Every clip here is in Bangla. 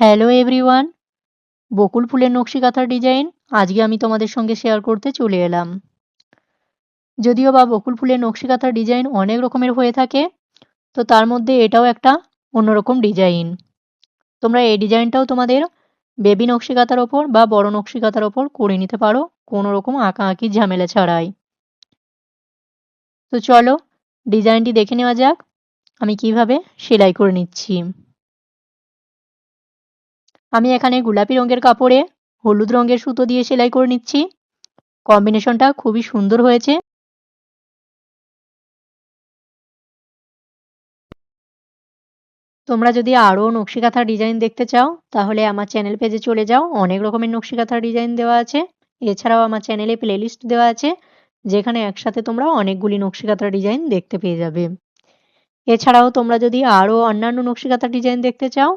হ্যালো এভরিওয়ান বকুল ফুলের নকশি কাঁথার ডিজাইন আজকে আমি তোমাদের সঙ্গে শেয়ার করতে চলে এলাম। যদিও বা বকুল ফুলের নকশি কাঁথার ডিজাইন অনেক রকমের হয়ে থাকে, তো তার মধ্যে এটাও একটা অন্যরকম ডিজাইন তোমরা এই ডিজাইনটাও তোমাদের বেবি নকশি কাঁথার ওপর বা বড় নকশি কাঁথার ওপর করে নিতে পারো, কোনো রকম আঁকা আঁকির ঝামেলা ছাড়াই। তো চলো ডিজাইনটি দেখে নেওয়া যাক, আমি কীভাবে সেলাই করে নিচ্ছি। আমি এখানে গোলাপি রঙের কাপড়ে হলুদ রঙের সুতো দিয়ে সেলাই করে নিচ্ছি। কম্বিনেশনটা খুবই সুন্দর হয়েছে। তোমরা যদি আরও নকশি কাঁথার ডিজাইন দেখতে চাও, তাহলে আমার চ্যানেল পেজে চলে যাও। অনেক রকমের নকশি কাঁথার ডিজাইন দেওয়া আছে। এছাড়াও আমার চ্যানেলে প্লেলিস্ট দেওয়া আছে, যেখানে একসাথে তোমরা অনেকগুলি নকশি কাঁথার ডিজাইন দেখতে পেয়ে যাবে। এছাড়াও তোমরা যদি আরও অন্যান্য নকশি কাঁথার ডিজাইন দেখতে চাও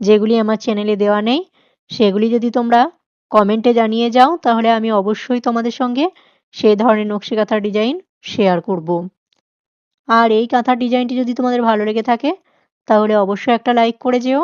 যেগুলি আমার চ্যানেলে দেওয়া নেই, সেগুলি যদি তোমরা কমেন্টে জানিয়ে যাও, তাহলে আমি অবশ্যই তোমাদের সঙ্গে সেই ধরনের নকশি কাঁথার ডিজাইন শেয়ার করব। আর এই কাঁথার ডিজাইনটি যদি তোমাদের ভালো লেগে থাকে, তাহলে অবশ্যই একটা লাইক করে যেও।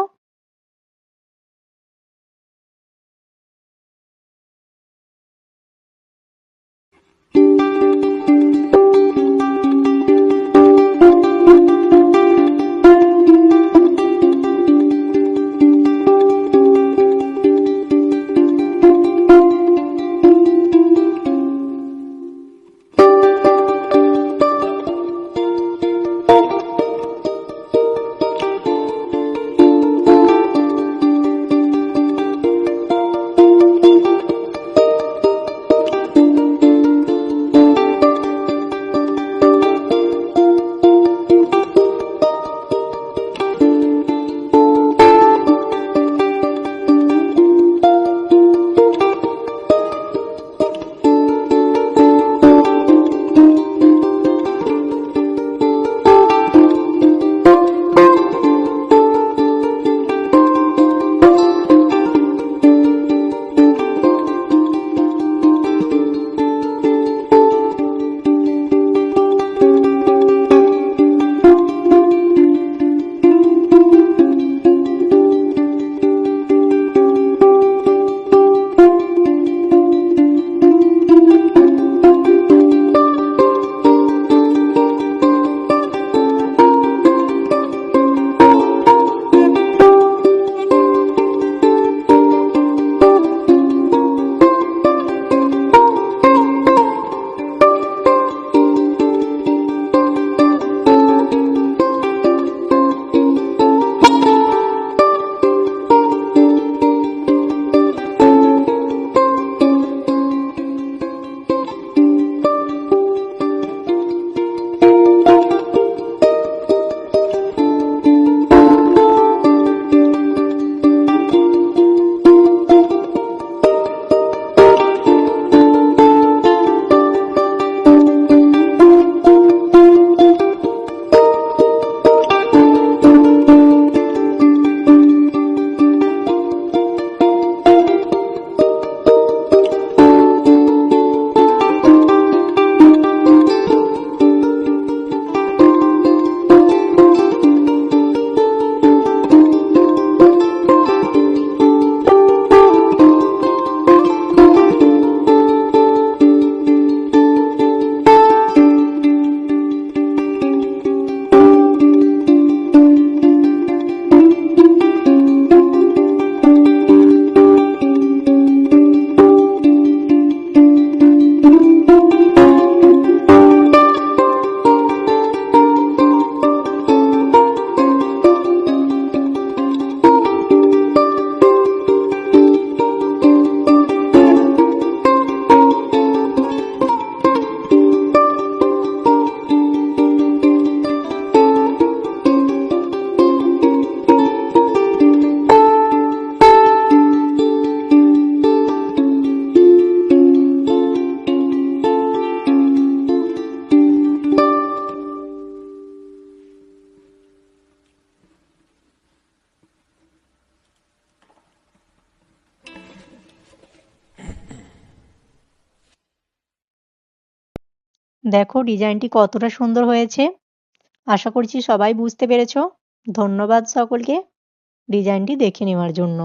দেখো ডিজাইনটি কতটা সুন্দর হয়েছে। আশা করছি সবাই বুঝতে পেরেছ। ধন্যবাদ সকলকে। ডিজাইনটি দেখে নেওয়ার জন্য।